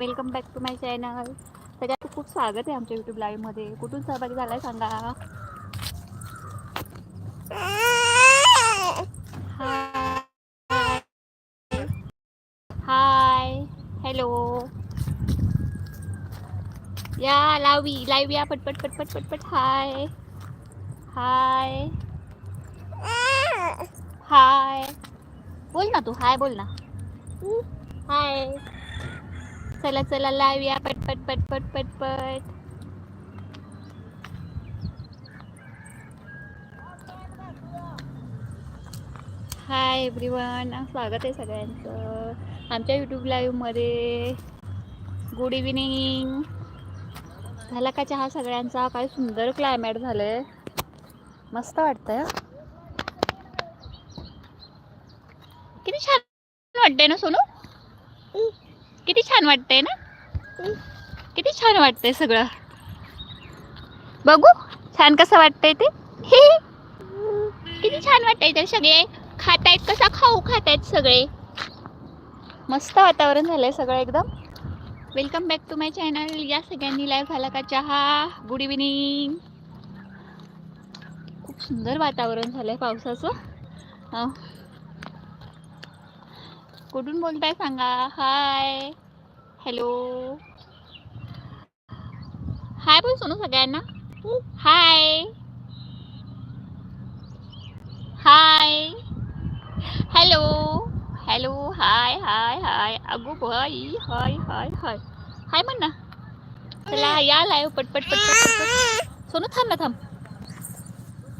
Welcome back to my channel. सगळ्यात खूप स्वागत आहे आमच्या युट्यूब लाईव्हमध्ये कुठून सहभागी झालाय सांगा? हाय हॅलो या लावी लाईव्ह या पटपट पटपट पटपट. हाय हाय हाय बोल ना तू. हाय बोल ना. हाय चला चला लाईव्ह या पटपट पटपट पटपट हाय एव्हरीवन स्वागत आहे सगळ्यांचं. आमच्या यूट्यूब लाईव्हमध्ये गुड इव्हिनिंग झाला का चहा सगळ्यांचा? काय सुंदर क्लायमॅट आहे मस्त वाटतंय किती छान वाटतंय ना सोनू? किती छान वाटतंय ना? किती छान वाटतंय सगळं. बघू छान कसं वाटतंय ते. किती छान वाटतंय तर सगळे. खातायत कसा? खाऊ खातायत सगळे. मस्त वातावरण झालंय सगळं एकदम. Welcome back to my channel या सगळ्यांनी लाईव्ह झाला का चहा? गुड इव्हिनिंग खूप सुंदर वातावरण झालंय पावसाचं. कुठून बोलताय सांगा. हाय. हॅलो. हाय बोल सोनू सगळ्यांना. Hi. Hi. Hello. Hello. Hi hi hi. अगो बाई. हाय हाय हाय. हाय म्हण ना. चला या लाय पटपट पटपट पटपट सोनू थांब ना थांब.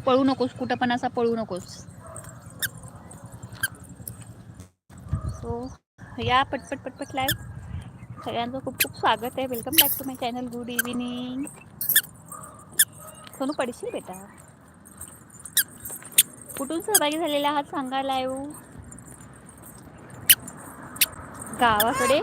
पळू नकोस. कुठं पण असा पळू नकोस. सो या पटपट पटपट लाईव्ह सगळ्यांचं खूप खूप स्वागत आहे. Welcome back to my channel good evening Sonu पडशील बेटा. कुठून सहभागी झालेला आहात सांगा लाईव्ह गावाकडे?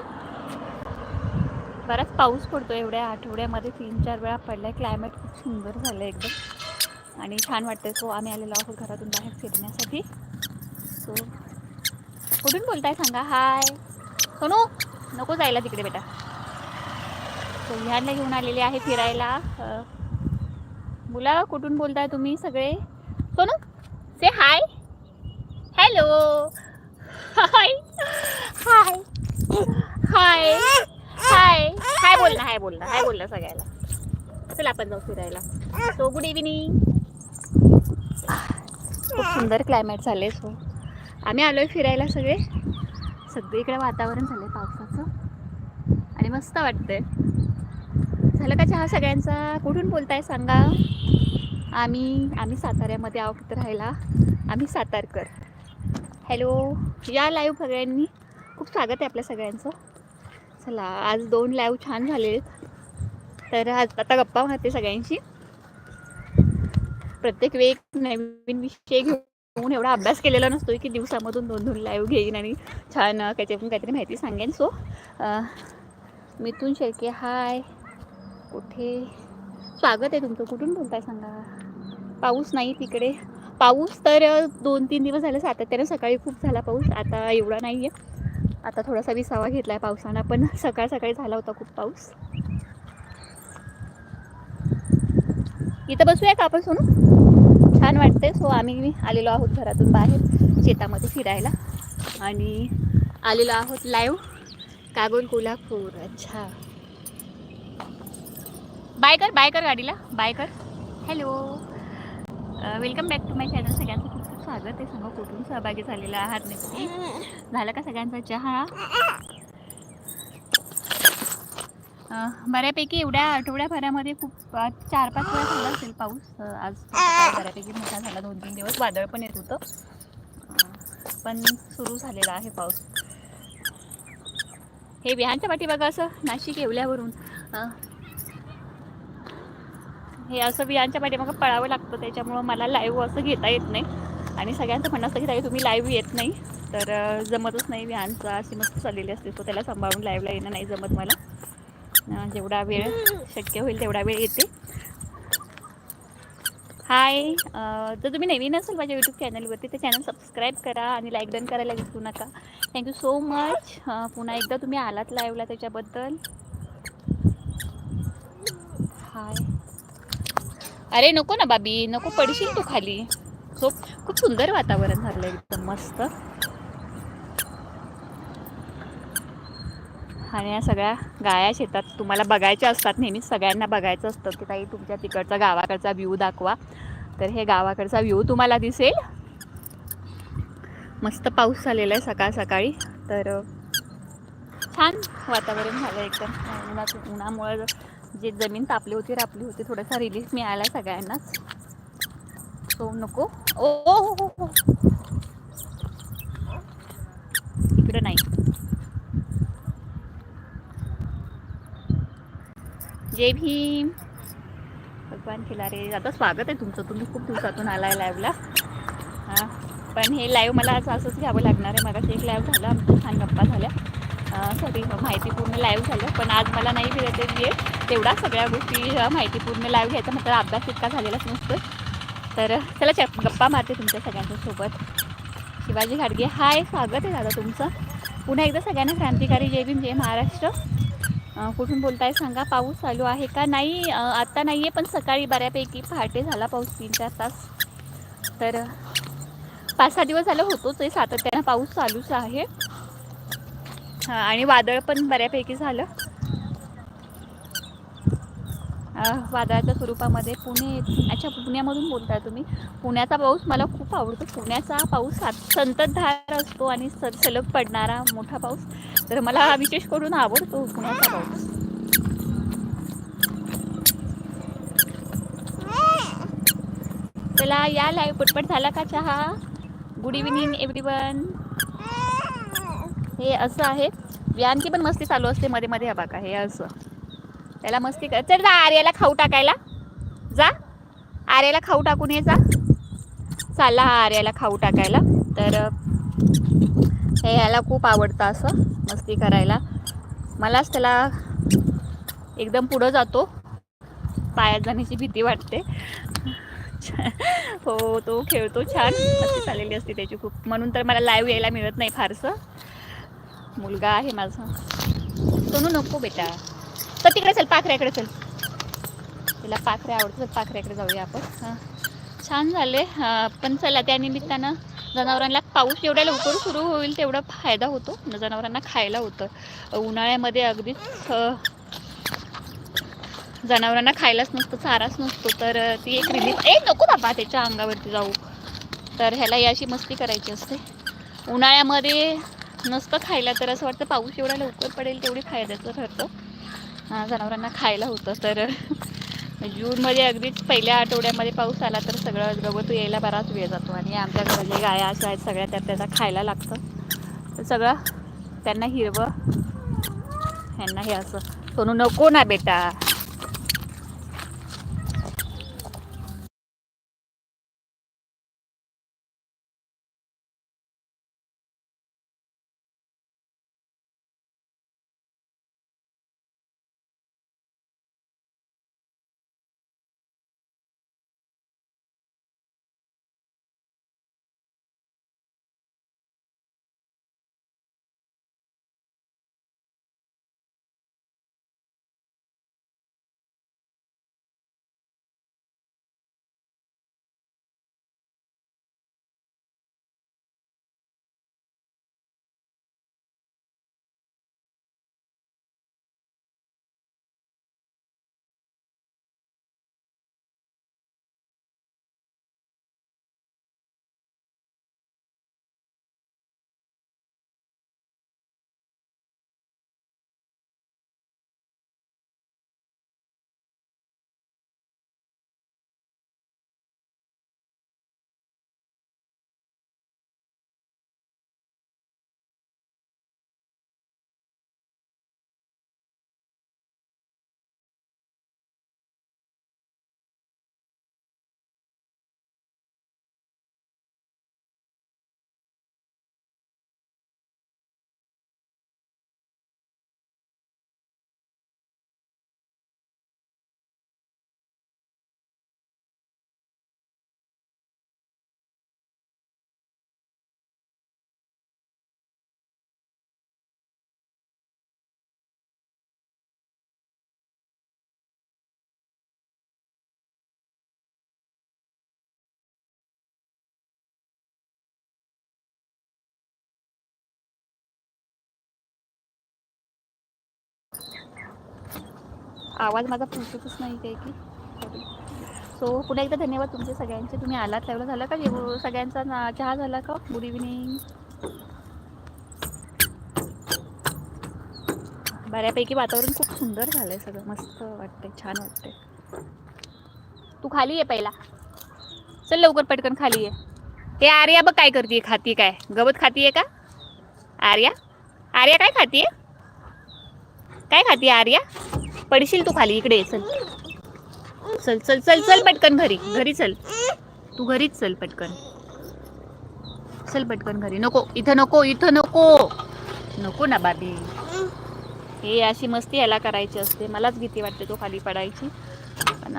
बराच पाऊस पडतो एवढ्या आठवड्यामध्ये. तीन चार वेळा पडलाय. क्लायमेट खूप सुंदर झालं एकदम. आणि छान वाटतंय. सो आम्ही आलेलो आहोत घरातून बाहेर फिरण्यासाठी. सो कुठून बोलताय? सांगा. हाय. सोनू नको जायला तिकडे बेटा. सोह्यांना घेऊन आलेले आहे फिरायला. मुला कुठून बोलताय तुम्ही सगळे? सोनू से hi hello hi hi hi hi हाय बोल ना हाय बोल ना हाय बोल ना सगळ्याला. चला आपण जाऊ फिरायला. सो गुड इव्हिनिंग खूप सुंदर क्लायमेट झाले सो आम्ही आलो आहे फिरायला सगळे. सगळीकडे वातावरण झालं आहे पावसाचं. आणि मस्त वाटतंय. झालं का चहा सगळ्यांचा? कुठून बोलताय सांगा. आम्ही आम्ही साताऱ्यामध्ये आहोत राहायला. आम्ही सातारकर. हॅलो या लाईव्ह सगळ्यांनी. खूप स्वागत आहे आपल्या सगळ्यांचं. चला आज दोन लाईव्ह छान झाले तर आज आता गप्पा मारते सगळ्यांशी. प्रत्येक वेग नवीन विषय घेऊन एवढा अभ्यास केलेला नसतो की दिवसामधून दोन दोन लाईव्ह घेईन आणि छान काहीतरी पण काहीतरी माहिती सांगेन. सो मिथून शेळके हाय कुठे? स्वागत आहे तुमचं. कुठून बोलताय सांगा? पाऊस नाही तिकडे. पाऊस तर दोन तीन दिवस झाले सातत्याने सकाळी खूप झाला पाऊस. आता एवढा नाही आहे आता थोडासा विसावा घेतला आहे पावसानं पण सकाळ सकाळी झाला होता खूप पाऊस. इथं बसूया का आपण सोनू? छान वाटते सो आम्ही आलेलो आहोत घरातून बाहेर शेतामध्ये फिरायला. आणि आलेलो आहोत लाईव्ह कागोल कोल्हापूर. अच्छा. बाय कर बाय कर गाडीला. बाय कर. Hello welcome back to my channel सगळ्यांचं खूप खूप स्वागत आहे. सांगा कुठून सहभागी झालेला आहात नक्की? झाला का सगळ्यांचा चहा? बऱ्यापैकी एवढ्या आठवड्याभरामध्ये खूप चार पाच वेळा झाला असेल पाऊस. आज बऱ्यापैकी मोठा झाला. दोन तीन दिवस वादळ पण येत होतं. पण सुरू झालेला आहे पाऊस. हे विहानच्या पाठी बघा असं नाशिक येवल्यावरून. हे असं विहानच्या पाठीमागं पळावं लागतं. त्याच्यामुळं मला लाईव्ह असं घेता येत नाही. आणि सगळ्यांचं म्हणणं असतं की ताई तुम्ही लाईव्ह येत नाही. तर जमतच नाही विहानचा अशी मस्त चाललेली असते. सो त्याला सांभाळून लाईव्हला येणं नाही जमत मला. जेवढा वेळ शक्य होईल तेवढा वेळ येते. हाय जर तुम्ही नवीन असाल माझ्या यूट्यूब चॅनलवरती तर चॅनल सबस्क्राईब करा आणि लाईक डन करायला विसरू नका. थँक्यू सो मच पुन्हा एकदा तुम्ही आलात लाईव्हला त्याच्याबद्दल. हाय अरे नको ना बाबी नको पडशील तू खाली. सो खूप सुंदर वातावरण झालं एकदम मस्त. आणि या सगळ्या गाया शेतात तुम्हाला बघायच्या असतात नेहमीच. सगळ्यांना बघायचं असतं की ताई तुमच्या तिकडचा गावाकडचा व्ह्यू दाखवा. तर हे गावाकडचा व्ह्यू तुम्हाला दिसेल. मस्त पाऊस झालेला आहे सकाळ सकाळी. तर छान वातावरण झालं एकदम. उन्हाच उन्हामुळे जे जमीन तापली होती रापली होती थोडासा रिलीफ मिळाला सगळ्यांनाच. सो नको. ओ हो हो हो इकडं नाही जय भीम. भगवान खिलारे आता स्वागत आहे तुमचं. तुम्ही खूप दिवसातून आलाय लाईव्हला हां पण हे लाईव्ह मला असं असंच घ्यावं लागणार आहे. मगाशी एक लाईव्ह झालं आमचं छान गप्पा झाल्या. सॉरी माहितीपूर्ण लाईव्ह झालं पण आज मला नाही फिरत आहे तेवढा सगळ्या गोष्टी माहितीपूर्ण लाईव्ह घ्यायचा म्हटलं अभ्यास इतका झालेलाच नसतो तर चला च गप्पा मारते तुमच्या सगळ्यांच्या सोबत. शिवाजी घाडगे हाय स्वागत आहे दादा तुमचं. पुन्हा एकदा सगळ्यांना क्रांतिकारी जय भीम जय महाराष्ट्र. कुठून बोलताय सांगा पाऊस चालू आहे का? नाही आत्ता नाही आहे पण सकाळी बऱ्यापैकी पहाटे झाला पाऊस तीन चार तास. तर पाच सहा दिवस झालं होतोच आहे सातत्यानं पाऊस चालूच आहे. आणि वादळ पण बऱ्यापैकी झालं. वादळाच्या स्वरूपामध्ये पुणे अच्छा पुण्यामधून बोलताय तुम्ही. पुण्याचा पाऊस मला खूप आवडतो. पुण्याचा पाऊस संततधार असतो आणि स सलग पडणारा मोठा पाऊस. तर मला विशेष करून आवडतो पुण्याचा पाऊस. चला या लाईव्ह पटपट झाला का चहा? गुड इव्हिनिंग एव्हरीवन हे असं आहे. व्यानची पण मस्ती चालू असते मध्ये मध्ये हा बाका हे असं. त्याला मस्ती कर. चल जा आर्याला खाऊ टाकायला. जा. आर्याला खाऊ टाकून ये जा. चालला हा आर्याला खाऊ टाकायला. तर हे ह्याला खूप आवडतं असं मस्ती करायला. मलाच त्याला एकदम पुढं जातो. पायात जाण्याची भीती वाटते. हो तो खेळतो छान. मस्ती चाललेली असते त्याची खूप. म्हणून तर मला लाईव्ह यायला मिळत नाही फारसं. मुलगा आहे माझा. सोनू नको बेटा. तर तिकडे चल पाखऱ्याकडे चल. तिला पाखरे आवडतं तर पाखऱ्याकडे जाऊया आपण. हां. छान झाले. पण चला त्यानिमित्तानं जनावरांना पाऊस जेवढ्या लवकर सुरू होईल तेवढा फायदा होतो. जनावरांना खायला होतं. उन्हाळ्यामध्ये अगदीच जनावरांना खायलाच नसतं चाराच नसतो. तर ती एक रिलीफ ए नको बाबा त्याच्या अंगावरती जाऊ. तर ह्याला याची मस्ती करायची असते. उन्हाळ्यामध्ये नसतं खायला तर असं वाटतं पाऊस एवढा लवकर पडेल तेवढी फायद्याचं ठरतं. जनावरांना खायला होतं तर जूनमध्ये अगदीच पहिल्या आठवड्यामध्ये पाऊस आला तर सगळं गवत यायला बराच वेळ जातो आणि आमच्या घरात गाया अशा आहेत सगळ्या त्यात त्याचा खायला लागतं. तर सगळं त्यांना हिरवं ह्यांना हे असं सोनू नको ना बेटा. आवाज माझा पोचतच नाही काही की सो पुन्हा एकदा धन्यवाद तुमचे सगळ्यांचे. तुम्ही आलात लावलं झालं का? सगळ्यांचा ना चहा झाला का? गुड इव्हिनिंग बऱ्यापैकी वातावरण खूप सुंदर झालं आहे सगळं. मस्त वाटतंय छान वाटतंय. तू खाली ये पहिला. चल लवकर पटकन खाली ये. ते आर्या बघ काय करते खाती काय? गवत खातीये का? आर्या? आर्या काय खातीये? काय खाती आर्या? पडशील तू खाली इकडे ये, चल. चल चल चल चल पटकन घरी घरी चल. तू घरीच चल पटकन. चल पटकन घरी. नको इथं नको इथं नको. नको ना बाबी. हे अशी मस्ती याला करायची असते. मलाच भीती वाटते तो खाली पडायची. पण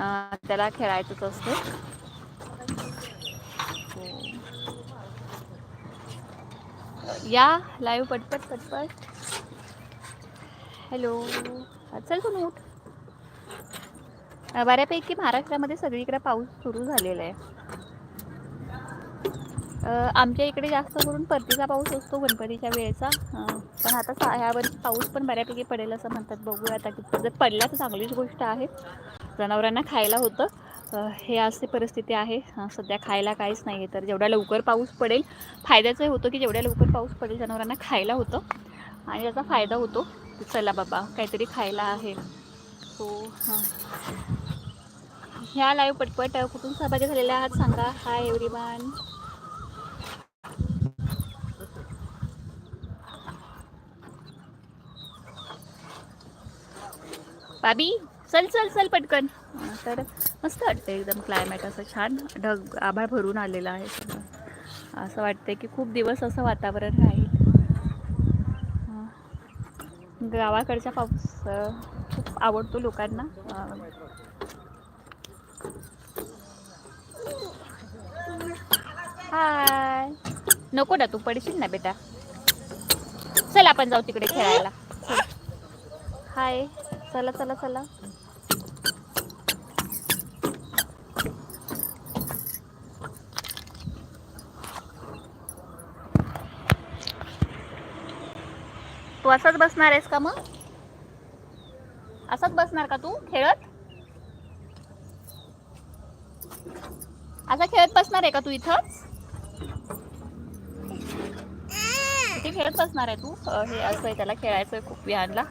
त्याला खेळायचंच असते. हो. या लाईव्ह पटपट पटपट. हॅलो. चल तुम्ही उठ. बऱ्यापैकी महाराष्ट्रामध्ये सगळीकडे पाऊस सुरू झालेला आहे. आमच्या इकडे जास्त करून परतीचा पाऊस असतो गणपतीच्या वेळेचा. पण आता सा- ह्यावर्षी पाऊस पण बऱ्यापैकी पडेल असं म्हणतात. बघूया आता किती जर पडला तर चांगलीच गोष्ट आहे. जनावरांना खायला होतं. हे अशी परिस्थिती आहे. सध्या खायला काहीच नाही आहे तर जेवढ्या लवकर पाऊस पडेल फायद्याचं होतं की जेवढ्या लवकर पाऊस पडेल जनावरांना खायला होतं. आणि त्याचा फायदा होतो. चला बाबा काहीतरी खायला आहे. हो, सो हां. ह्या लाईव्ह पटपट कुठून सहभागी झालेल्या आहात सांगा. हाय एव्हरीवन बाबी चल चल चल पटकन. तर मस्त वाटतं एकदम क्लायमेट असं छान. ढग आभाळ भरून आलेलं आहे असं वाटतंय की खूप दिवस असं वातावरण राहील गावाकडचा पाऊस खूप आवडतो लोकांना. हाय. नको ना तू पडशील ना बेटा. चल आपण जाऊ तिकडे खेळायला. हाय. चला चला चला. तू असाच बसणार आहेस का मग? असाच बसणार का तू खेळत? असा खेळत बसणार आहे का तू इथंच इथे खेळत बसणार आहे तू? हे असं आहे त्याला खेळायचं आहे खूप विहानला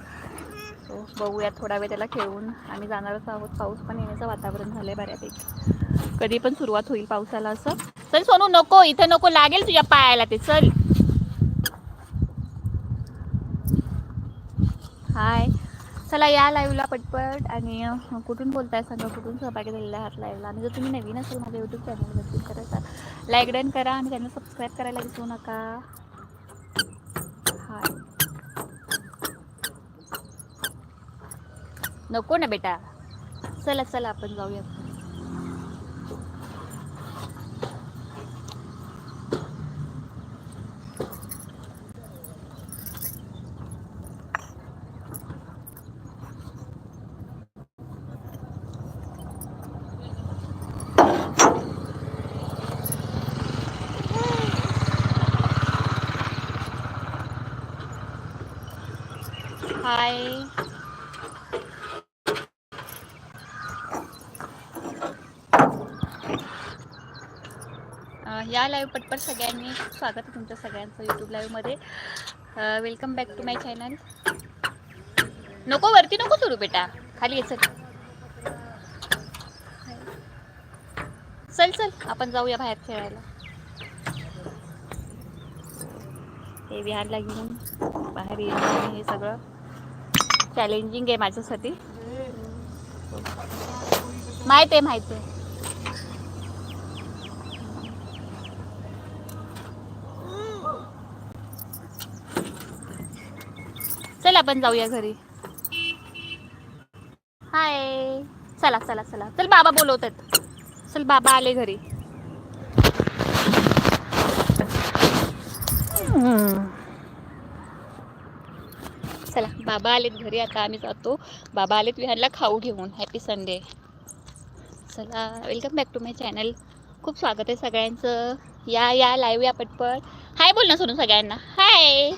सो बघूया थोडा वेळ त्याला खेळून आम्ही जाणारच आहोत. पाऊस पण येण्याचं वातावरण झालंय बऱ्यापैकी. कधी पण सुरुवात होईल पावसाला असं. चल सोनू नको. इथं नको. लागेल तुझ्या पायाला ते. चल. हाय. चला या लाईव्हला पटपट आणि कुठून बोलताय सांगा कुठून सहभागी झालेला आहात लाईव्हला आणि जर तुम्ही नवीन असेल माझ्या यूट्यूब चॅनलवरती तर आता लाईक डन करा आणि चॅनल सबस्क्राईब करायला विसरू नका. हाय. नको ना बेटा. चला चला आपण जाऊया हाय या लाईव्ह पटपट सगळ्यांनी स्वागत आहे तुमच्या सगळ्यांचं YouTube लाईव्हमध्ये welcome back to my channel नको वरती नको सुरू बेटा. खाली ये चल. चल चल. आपण जाऊया बाहेर खेळायला. हे विहारला घेऊन बाहेर येणं हे सगळं. चॅलेंजिंग आहे माझ्यासाठी. माहीत आहे माहीत आहे. चल आपण जाऊया घरी. हाय चला चला चला. चल बाबा बोलवतात. चल बाबा आले घरी. बाबा आलेत घरी आता आम्ही जातो. बाबा आलेत विहारला खाऊ घेऊन. हॅपी संडे चला welcome back to my channel खूप स्वागत आहे सगळ्यांचं. या या लाईव्ह या पटपट. हाय बोल ना सोनू सगळ्यांना. हाय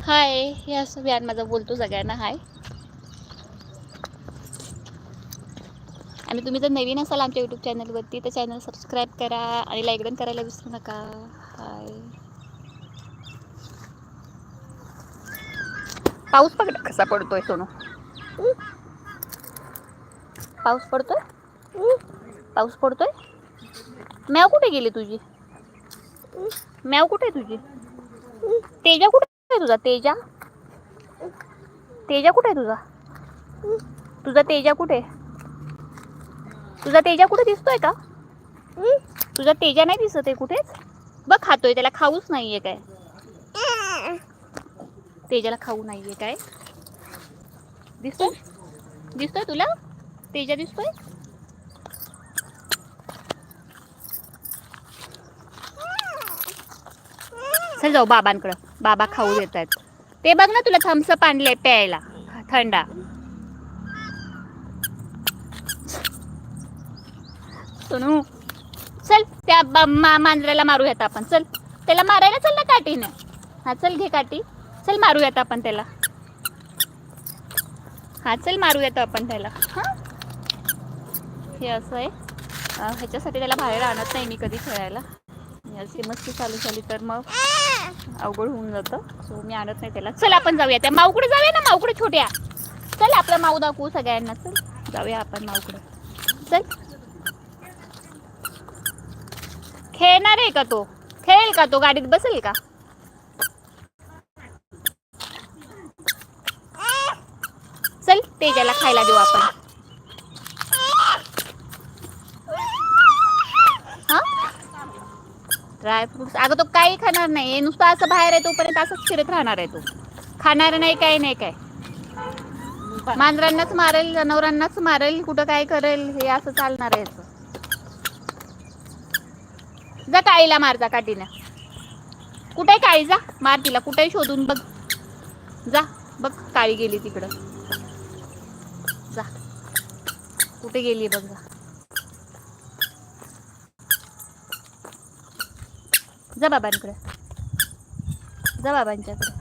हाय हे असं व्यान माझा बोलतो सगळ्यांना. हाय आणि तुम्ही जर नवीन असाल आमच्या यूट्यूब चॅनलवरती तर चॅनल सबस्क्राईब करा आणि लाईक डन करायला विसरू नका. हाय पाऊस बघ कसा पडतोय सोनू? पाऊस पडतोय? पाऊस पडतोय? मॅव कुठे गेली तुझी? मॅव कुठे आहे तुझी? तेजा कुठे आहे तुझा? तेजा? तेजा कुठे आहे तुझा? तुझा तेजा कुठे? आहे? तुझा तेजा कुठे दिसतोय का? तुझा तेजा नाही दिसत आहे कुठेच? बघ खातोय त्याला खाऊच नाहीये काय. तेजाला खाऊ नाहीये काय? दिसतोय? दिसतोय तुला? तेजा दिसतोय? चल जाऊ बाबांकडं. बाबा खाऊ देत आहेत ते बघ ना तुला थम्सअप आणले प्यायला. थंडा. सोनू. चल त्या बा- मा मांजराला मारूयात आपण. चल. त्याला मारायला चल ना काठीने. हा चल घे काठी. चल मारूयात आपण त्याला. हा चल मारूयात आपण त्याला. हां. हे असं आहे. ह्याच्यासाठी त्याला बाहेर आणत नाही मी कधी खेळायला. अशी मस्ती चालू झाली तर मग अवघड होऊन जातं. सो मी आणत नाही त्याला. चल आपण जाऊया. त्या माऊकडे जाऊया ना माऊकडे छोट्या. चल आपला माऊ दाखवू सगळ्यांना. चल जाऊया आपण माऊकडे चल. खेळणार आहे का तो? खेळेल का तो? गाडीत बसेल का? चल तेजाला खायला देऊ आपण. हा? ड्रायफ्रुट्स अगं तो काही खाणार नाही. नुसतं असं बाहेर आहे तोपर्यंत असंच फिरत राहणार आहे तो. खाणार नाही काय नाही काय. मांजरांनाच मारेल जनावरांनाच मारेल कुठं काय करेल हे असं चालणार आहे जा काळीला मार जा काठीनं. कुठे काळी? जा. मार तिला. कुठे शोधून बघ. जा बघ काळी गेली तिकडं. कुठे गेली बघ. जा जा बाबांकडे. जा बाबांच्याकडे.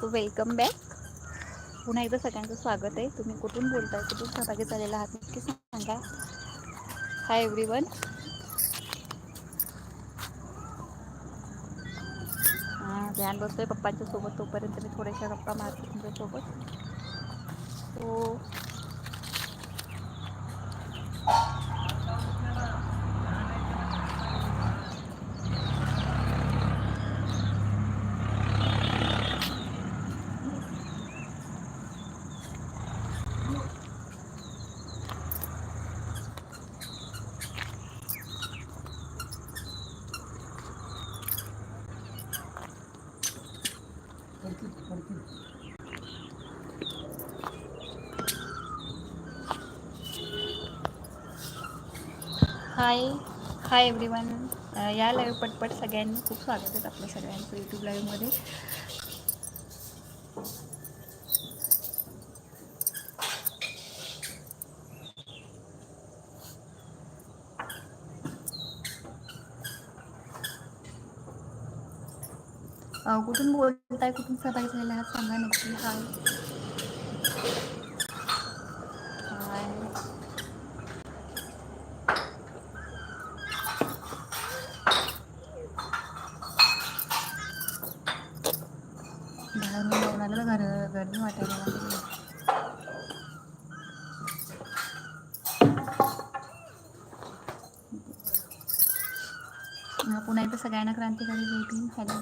सो वेलकम बॅक पुन्हा एकदा सगळ्यांचं स्वागत आहे. तुम्ही कुठून बोलताय कुठून सहभागी झालेला आहात नक्की सांगा. हाय एव्हरी वन ध्यान बसतोय पप्पांच्या सोबत तोपर्यंत मी थोड्याशा गप्पा मारते तुमच्यासोबत. सो हाय हाय एव्हरीवन या लाईव्ह पटपट सगळ्यांनी खूप स्वागत आहे आपल्या सगळ्यांचं यूट्यूब लाईव्हमध्ये कुठून बोलताय? कुठून सहभागी झालेला आहात? सांगा नक्की. हाय बाहेरून जाऊन आलं तर घर गरमी वाटायला लागली अं, पुन्हा एकदा सगळ्यांना क्रांतिकारी जय हॅलो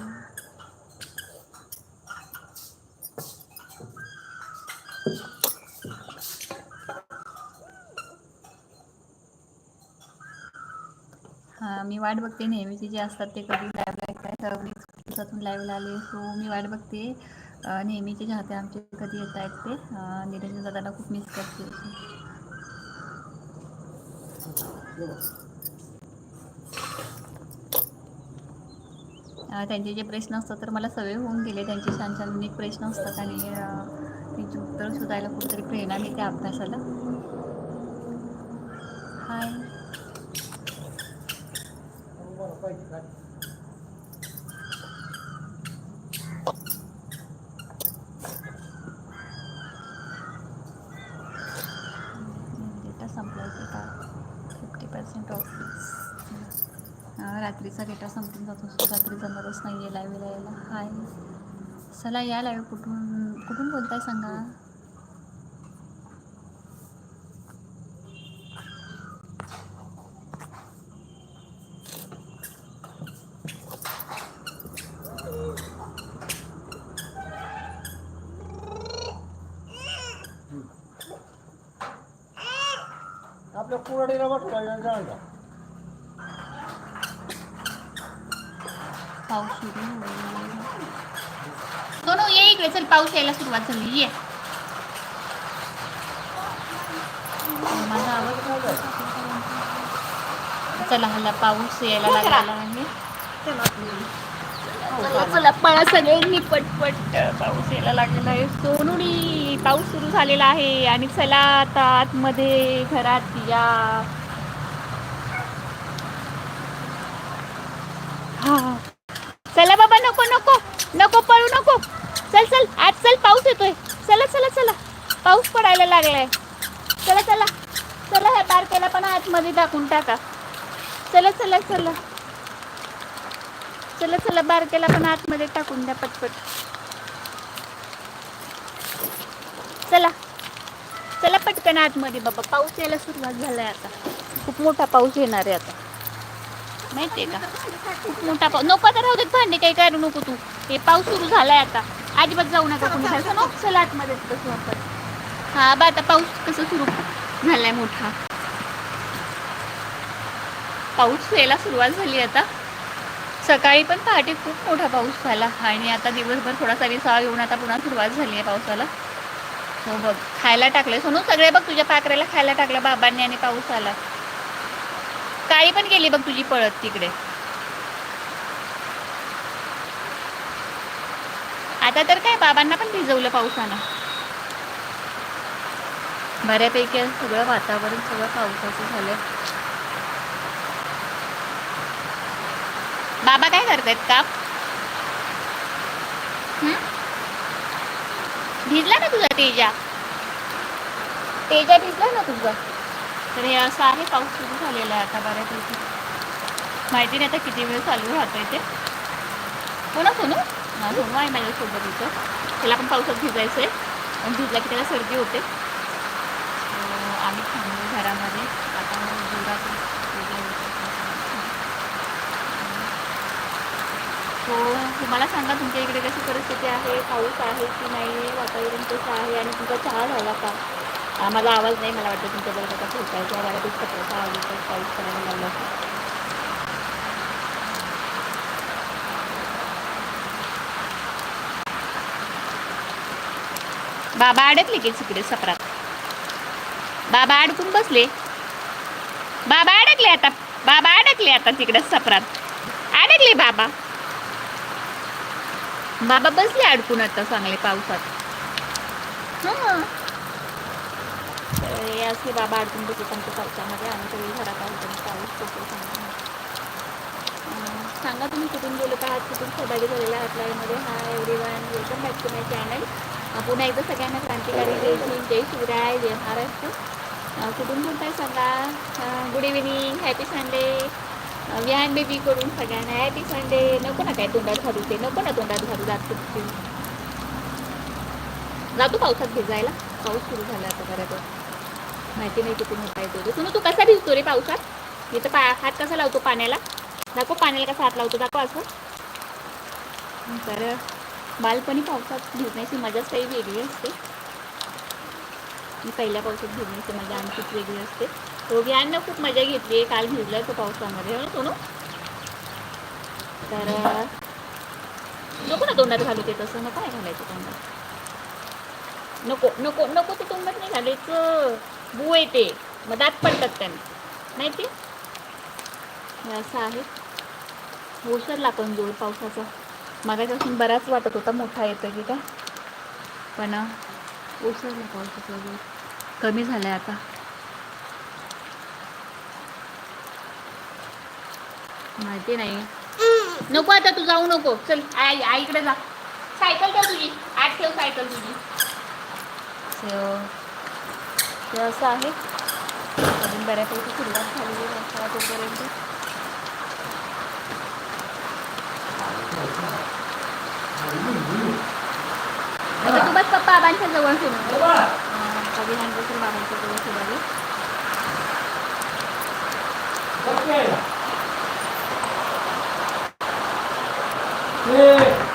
हां मी वाट बघते नेहमीचे जे असतात ते कधी लाईव्ह आहेत मी दिवसातून लाईव्हला आले सो मी वाट बघते. नेहमीचे चाहते आमचे कधी येत आहेत ते. निरंजन दादाला खूप मिस करते. त्यांचे जे प्रश्न असतात तर मला सवय होऊन गेले. त्यांचे छान छान अनेक प्रश्न असतात आणि त्यांची उत्तर शोधायला कुठेतरी प्रेरणा मिळते अभ्यासाला. रात्रीचा डेटा संपून जातो रात्री जमतच नाही आहे लाईव्ह यायला. हाय. चला या लाईव्ह कुठून कुठून बोलताय सांगा. आपल्या कुराडीला बसला जाणता पाऊस सुरू होईल. सोनू ये इकडे चल पाऊस यायला सुरुवात झाली ये माझा आवाज चला हल्ला पाऊस यायला लागलेला आहे. चला, चला पळा सगळ्यांनी पटपट पाऊस यायला लागलेला आहे. सोनुडी पाऊस सुरू झालेला आहे. आणि चला आता आतमध्ये घरात या हा चला बाबा नको नको नको पळू नको चल चल पाऊस येतोय. चला चला चला. पाऊस पडायला लागलाय. चला चला. चला ह्या बारक्याला पण आतमध्ये टाकून टाका. चला चला चला. चला चला बारक्याला पण आतमध्ये टाकून द्या पटपट. चला. चला पटकन आतमध्ये बाबा. पाऊस यायला सुरुवात झालाय आता. खूप मोठा पाऊस येणार आहे आता. माहितीये का? खूप मोठा पाऊस. नको तर राहू देत भांडे काही करू नको तू. हे पाऊस सुरू झालाय आता. अजिबात जाऊ नका कोणी. नको चला. आतमध्ये आपण. हा बा आता पाऊस कसं सुरू झालाय मोठा? पाऊस यायला सुरुवात झाली आता. सकाळी पण पहाटे खूप मोठा पाऊस झाला आणि आता दिवसभर थोडासा विसावा येऊन आता पुन्हा सुरुवात झाली आहे पावसाला. हो बघ खायला टाकलंय. सोनू सगळे बघ तुझ्या पाकऱ्याला खायला टाकलं बाबांनी आणि पाऊस आला. काळी पण गेली बघ तुझी पळत तिकडे. आता तर काय बाबांना पण भिजवलं पावसानं. बऱ्यापैकी सगळं वातावरण सगळं पावसाचं झालंय. बाबा काय करतायत हं? भिजला ना तुझा तेजा? तेजा भिजला ना तुझा. तर हे असं आहे पाऊस सुरू झालेला आहे आता बऱ्यापैकी. माहिती नाही आता किती वेळ चालू राहतोय ते. हो ना सोनू? हा सोनू आहे माझ्यासोबत इथं त्याला पण पावसात भिजायचं आहे पण भिजला की त्याला सर्दी होते. आम्ही थांबलो घरामध्ये. आता जोरात हो तुम्हाला सांगा तुमच्या इकडे कशी परिस्थिती आहे? पाऊस आहे की नाही? वातावरण कसं आहे? आणि तुमचा चहा झाला का? आम्हाला आवाज नाही मला वाटतं तुमच्याबरोबर कसा पोचायचा बऱ्यापैकी कपड्याचा आवाज येतो पाऊस करायला लागला. बाबा अडकले की तिकडे सपरात बाबा अडकून बसले. बाबा अडकले आता. बाबा अडकले आता तिकडे सपरात अडकले बाबा. बाबा बसले अडकून आता चांगले पावसात. हं. तर हे असे बाबा अडकून बसले आमच्या पावसामध्ये आणि तरी घरात पाऊस सांगा तुम्ही कुठून बोलत आहात? कुठून सहभागी झालेला आहात? लाईव्हमध्ये hi everyone welcome back to my channel पुन्हा एकदा सगळ्यांना क्रांतिकारी जय भीम जय शिवराय जय महाराष्ट्र कुठून बोलताय सांगा good evening happy Sunday Vihan बेबीकडून सगळ्यांना हॅपी संडे नको ना काय तोंडात घालू ते नको ना तोंडात घालू जात जातो पावसात भिजायला पाऊस सुरू झाला आता बऱ्याच माहिती नाही कुठून होता येतो सुनू तू कसा भिजतो रे पावसात मी तर पा हात कसा लावतो पाण्याला दाखव पाण्याला कसा हात लावतो दाखव असं तर बालपणी पावसात भिजण्याची मजाच काही वेगळी असते. मी पहिल्या पावसात भिजण्याची मजा आणखीच वेगळी असते. तो खूप मजा घेतली आहे. काल भिजलं तो पावसामध्ये. हो ना सोनू? तर नको ना तोंडात घालू ते तसं. नको नाही घालायचं तोंडात. नको नको नको ते तोंडात नाही घालायचं. बू येते मग दात पडतात त्यांना. माहिती ते? असं आहे. ओसरला पण जोर पावसाचा. मागापासून बराच वाटत होता मोठा येतो की काय. पण अं, ओसरला पावसाचा जोर कमी झालाय आता. माहिती नाही. नको आता तू जाऊ नको. चल आई आईकडे जा. सायकल ठेव तुझी. आत ठेव सायकल तुझी. ते असं आहे. अजून बऱ्यापैकी सुरुवात झालेली आहे पावसाळा तोपर्यंत Ada tu bas papa baca ke orang sini? Papa. Tapi nak buat sembah baca ke orang sini. Okay. Yeah.